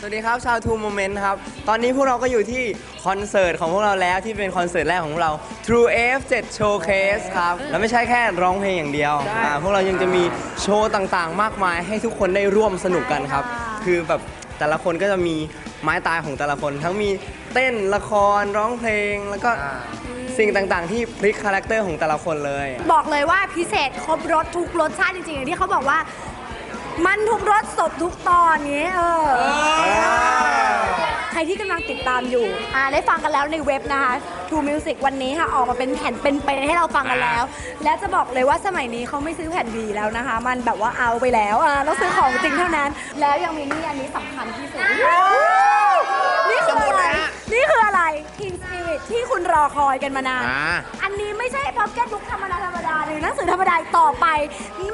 สวัสดีครับชาวทูโมเมนต์ครับ ตอนนี้พวกเราก็อยู่ที่คอนเสิร์ตของพวกเราแล้วที่เป็นคอนเสิร์ตแรกของพวกเรา True F7 Showcase ครับ แล้วไม่ใช่แค่ร้องเพลงอย่างเดียวอ่าพวกเรายังจะมีโชว์ต่างๆ มากมายให้ทุกคนได้ร่วมสนุกกันครับ คือแบบแต่ละคนก็จะมีไม้ตายของแต่ละคน ทั้งมีเต้นละครร้องเพลงแล้วก็สิ่งต่างๆ ที่พลิกคาแรคเตอร์ของแต่ละคนเลย บอกเลยว่าพิเศษครบรสทุกรสชาติจริงๆอย่างที่เขาบอกว่า มันทุกรสสดทุกตอนนี้เออ ใครที่กำลังติดตามอยู่อ่าได้ฟังกันแล้วในเว็บนะคะ True Music วันนี้ค่ะ ออกมาเป็นแผ่นเป็นๆให้เราฟังกันแล้ว และจะบอกเลยว่าสมัยนี้เขาไม่ซื้อแผ่นดีแล้วนะคะ มันแบบว่าเอาไปแล้วอ่าต้องซื้อของจริงเท่านั้น แล้วยังมีนี่อันนี้สำคัญที่สุดนี่คืออะไรนี่ คืออะไร Teen Spirit ที่คุณรอคอยกันมานานอันนี้ไม่ใช่พ็อกเก็ตบุ๊กธรรมดาธรรมดาหรือหนังสือธรรมดาอีกต่อไป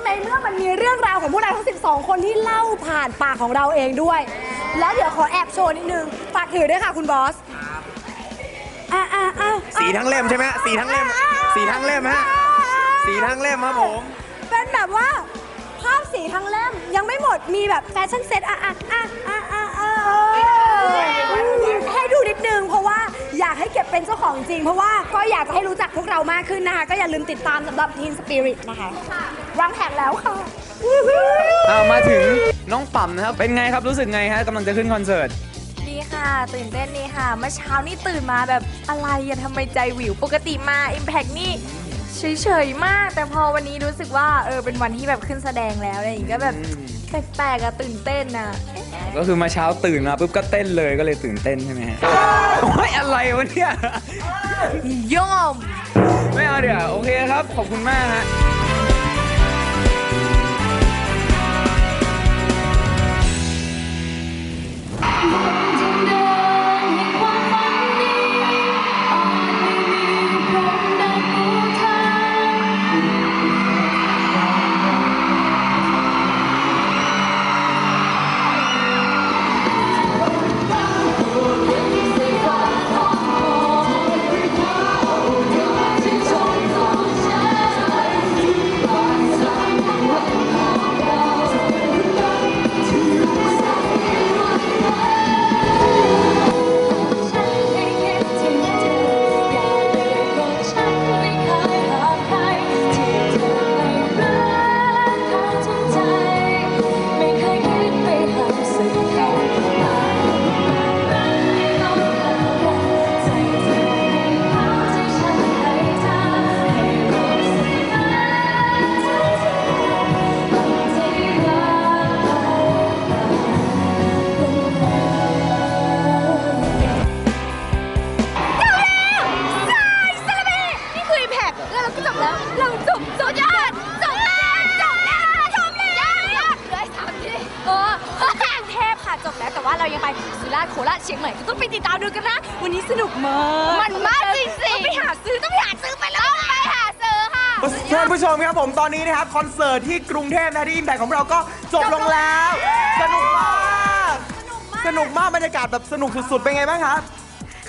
ในเมื่อมันมีเรื่องราวของพวกเราทั้ง 12 คนที่เล่าผ่านปากของเราเองด้วย แล้วเดี๋ยวขอแอบโชว์นิดนึงฝากถือด้วยค่ะคุณบอสอะอะอะสีทั้งเล่มใช่ไหมฮะสีทั้งเล่มสีทั้งเล่มฮะสีทั้งเล่มครับผม เป็นแบบว่าภาพสีทั้งเล่มยังไม่หมดมีแบบแฟชั่นเซ็ตอะอะอะอะอะอะเออ ว่าอยากให้เก็บเป็นเจ้าของจริง เพราะว่าก็อยากจะให้รู้จักพวกเรามากขึ้นนะคะ ก็อย่าลืมติดตามสำหรับ Teen Spirit นะคะวางแผนแล้วค่ะ อ่ามาถึงน้องปั๊มนะครับ เป็นไงครับรู้สึกไงฮะกำลังจะขึ้นคอนเสิร์ต ดีค่ะ ตื่นเต้นดีค่ะเมื่อเช้านี่ตื่นมาแบบอะไรอะทำไมใจวิว ปกติมา Impact นี่เฉยๆมาก แต่พอวันนี้รู้สึกว่าเออเป็นวันที่แบบขึ้นแสดงแล้วอะไรอย่างงี้ก็แบบแปลกๆอะตื่นเต้นอะ ก็คือมาเช้าตื่นมาปุ๊บก็เต้นเลยก็เลยตื่นเต้นใช่ไหมฮะโอ้ยอะไรวะเนี่ย ย่อม ไม่เอาเดี๋ยวโอเคครับ ขอบคุณมากฮะ เรายังไปสุราษฎร์โคราชเชียงใหม่ก็ต้องไปติดตามดูกันนะ วันนี้สนุกมาก มันมากจริงๆต้องไปหาซื้อต้องไปหาซื้อไปแล้วต้องไปหาซื้อค่ะ ท่านผู้ชมครับผมตอนนี้นะครับคอนเสิร์ตที่กรุงเทพนะที่อิมแพคของเราก็จบลงแล้ว สนุกมาก สนุกมากบรรยากาศแบบสนุกสุดๆเป็นไงบ้างครับ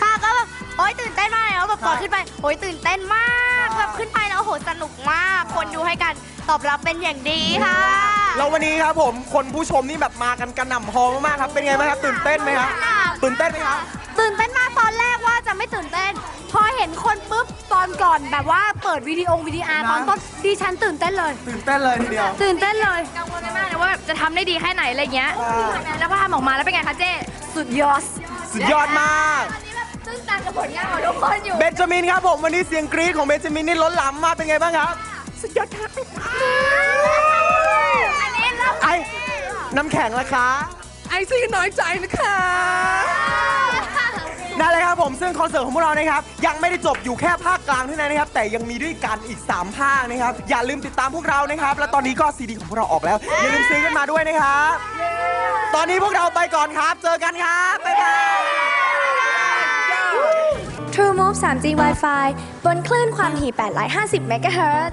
ค่ะก็แบบโอ๊ยตื่นเต้นมากเลยแล้วแบบพอขึ้นไปโอ๊ยตื่นเต้นมากแบบขึ้นไปแล้วโอ้โหสนุกมาก คนดูให้การตอบรับเป็นอย่างดีค่ะ แล้ววันนี้ครับผมคนผู้ชมนี่แบบมากันกระหน่ำฮอลมากๆครับ เป็นไงบ้างครับตื่นเต้นไหมครับตื่นเต้นไหมครับ ตื่นเต้นมากตอนแรกว่าจะไม่ตื่นเต้น พอเห็นคนปุ๊บตอนก่อนแบบว่าเปิดวิดีโอวิดีอาร์นะ ตอนต้นดิฉันตื่นเต้นเลย ตื่นเต้นเลยทีเดียว ตื่นเต้นเลยกังวลกันมากเลยว่าแบบจะทำได้ดีแค่ไหนอะไรเงี้ยแล้วพอทำออกมาแล้วเป็นไงคะเจ๊สุดยอดสุดยอดมากซึ่งการกับผลงานของทุกคนอยู่ เบนจามินครับผมวันนี้เสียงกรี๊ดของเบนจามินนี่ล้นหลามมากเป็นไงบ้างครับ สุดยอดครับอันนี้เราไอ้ น้ำแข็งละคะ ไอซี่น้อยใจนะคะ นั่นเลยครับผมซึ่งคอนเสิร์ตของพวกเรานะครับ ยังไม่ได้จบอยู่แค่ภาคกลางเท่านั้นนะครับ แต่ยังมีด้วยกันอีก 3 ภาคนะครับ อย่าลืมติดตามพวกเรานะครับ และตอนนี้ก็ซีดีของพวกเราออกแล้ว อย่าลืมซื้อกันมาด้วยนะครับ ตอนนี้พวกเราไปก่อนครับ เจอกันครับบ๊ายบาย True Move 3G Wi-Fi บนคลื่นความถี่850 MHz